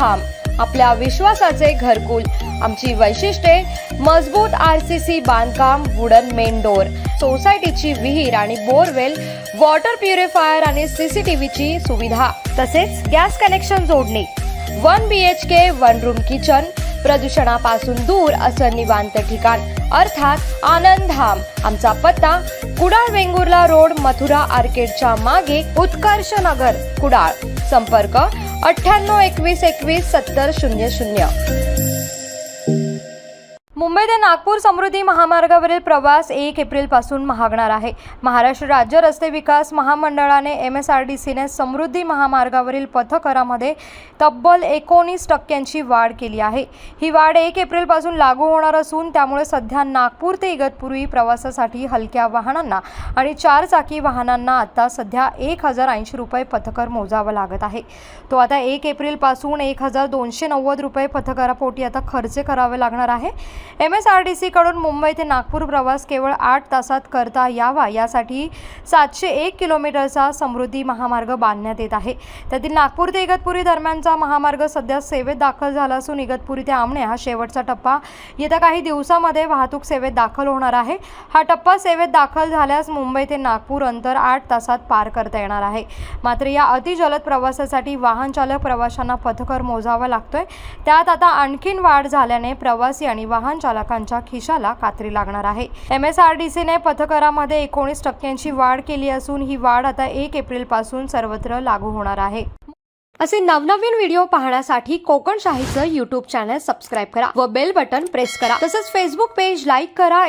ठाम आपल्या विश्वासाचे घरकुल. आमची वैशिष्ट्ये मजबूत आर सी सी बांधकाम वुडन मेन डोर. सोसायटीची विहीर आणि बोरवेल वॉटर प्युरिफायर आणि सीसीटीव्हीची सुविधा. तसेच गॅस कनेक्शन जोडणी. One B H K one room kitchen. प्रदूषणापासून दूर असं निवांत ठिकाण. अर्थात आनंद धाम आमचा पत्ता कुडाळ वेंगुर्ला रोड मथुरा आर्केडच्या मागे उत्कर्ष नगर कुडाळ. संपर्क अठ्ठ्याण्णव एकवीस एकवीस सत्तर शून्य शून्य. मुंबई ते नागपूर समृद्धी महामार्गावरील प्रवास एक एप्रिलपासून महागणार आहे. महाराष्ट्र राज्य रस्ते विकास महामंडळाने एम एस आर डी सीने समृद्धी महामार्गावरील पथकरामध्ये तब्बल एकोणीस टक्क्यांची वाढ केली आहे. ही वाढ एक एप्रिलपासून लागू होणार असून त्यामुळे सध्या नागपूर ते इगतपुरी प्रवासासाठी हलक्या वाहनांना आणि चार चाकी वाहनांना आता सध्या एक हजार ऐंशी रुपये पथकर मोजावा लागत आहे. तो आता एक एप्रिलपासून एक हजार दोनशे नव्वद रुपये पथकरापोटी आता खर्च करावे लागणार आहे. एम एस आर टी सीकडून मुंबई ते नागपूर प्रवास केवळ आठ तासात करता यावा यासाठी सातशे एक किलोमीटरचा समृद्धी महामार्ग बांधण्यात येत आहे. त्यातील नागपूर ते इगतपुरी दरम्यानचा महामार्ग सध्या सेवेत दाखल झाला असून इगतपुरी ते आमणे हा शेवटचा टप्पा. येत्या काही दिवसामध्ये वाहतूक सेवेत दाखल होणार आहे. हा टप्पा सेवेत दाखल झाल्यास मुंबई ते नागपूर अंतर आठ तासात पार करता येणार आहे. मात्र या अतिजलद प्रवासासाठी वाहन चालक प्रवाशांना पथकर मोजावा लागतोय. त्यात आता आणखीन वाढ झाल्याने प्रवासी आणि वाहन चालकांच्या खिशाला कात्री लागणार आहे. एम एस आर डी सीने पथकरामध्ये एकोणीस टक्क्यांची वाढ केली असून ही वाढ आता एक एप्रिलपासून सर्वत्र लागू होणार आहे. असे नवनवीन व्हिडिओ पाहण्यासाठी कोकण शाहीचं यूट्यूब चॅनल सबस्क्राईब करा व बेल बटन प्रेस करा. तसंच फेसबुक पेज लाईक करा.